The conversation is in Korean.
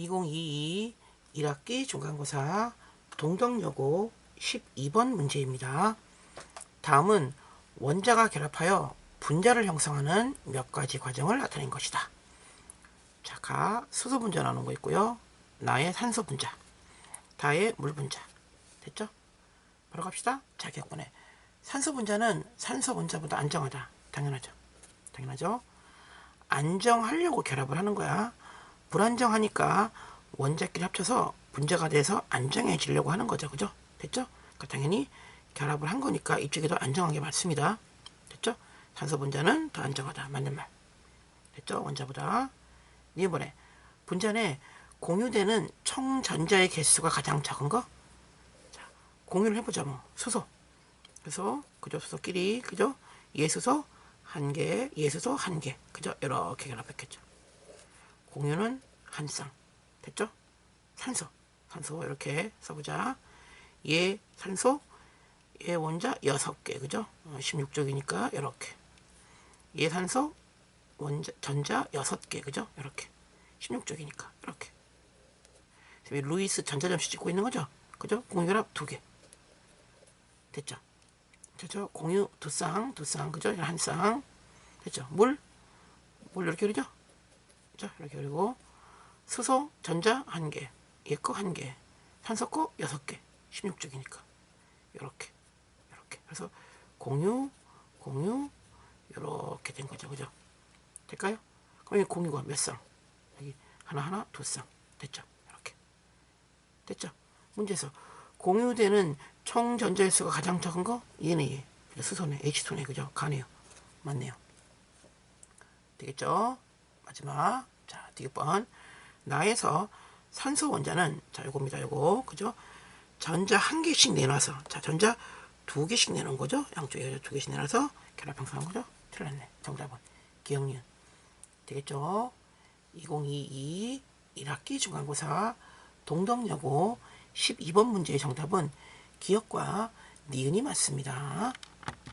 2022 1학기 중간고사 동덕여고 12번 문제입니다. 다음은 원자가 결합하여 분자를 형성하는 몇 가지 과정을 나타낸 것이다. 자, 가 수소 분자 나눈 거 있고요. 나의 산소 분자, 다의 물 분자. 됐죠? 바로 갑시다. 자, 기억번에 산소 분자는 산소 분자보다 안정하다. 당연하죠. 당연하죠. 안정하려고 결합을 하는 거야. 불안정하니까 원자끼리 합쳐서 분자가 돼서 안정해지려고 하는 거죠. 그죠? 됐죠? 그러니까 당연히 결합을 한 거니까 이쪽이 더 안정한 게 맞습니다. 됐죠? 산소 분자는 더 안정하다. 맞는 말. 됐죠? 원자보다. 이번에 분자 내 공유되는 총 전자의 개수가 가장 적은 거? 자, 공유를 해보자 뭐. 수소. 그래서 그죠? 수소끼리 그죠? 예수소 한 개, 예수소 한 개. 그죠? 이렇게 결합했겠죠. 공유는 한 쌍. 됐죠? 산소. 산소 이렇게 써보자. 예 산소, 예 원자 여섯 개. 그죠? 16쪽이니까 이렇게. 예 산소, 원자 전자 여섯 개. 그죠? 이렇게. 16쪽이니까 이렇게. 루이스 전자점수 찍고 있는 거죠? 그죠? 공유결합 두 개. 됐죠? 됐죠? 공유 두 쌍, 두 쌍, 그죠? 한 쌍. 됐죠? 물, 물 이렇게 그리죠? 자, 이렇게 그리고 수소, 전자 한 개, 얘거 한 개, 산소 거 여섯 개, 16쪽이니까 이렇게, 이렇게. 그래서 공유, 공유 이렇게 된 거죠, 그죠? 될까요? 그럼 이 공유가 몇 쌍? 여기 하나 하나 두 쌍. 됐죠? 이렇게. 됐죠? 문제에서 공유되는 총 전자의 수가 가장 적은 거 얘네 얘. 수소네 H2네 그죠? 가네요. 맞네요. 되겠죠? 마지막 자 디귿번 나에서 산소 원자는 자 요겁니다 요거 그죠? 전자 한 개씩 내놔서 자 전자 두 개씩 내놓은 거죠? 양쪽에 두 개씩 내놔서 결합 형성한 거죠? 틀렸네 정답은 기억니은 되겠죠? 2022 1학기 중간고사 동덕여고 12번 문제의 정답은 기억과 니은이 맞습니다.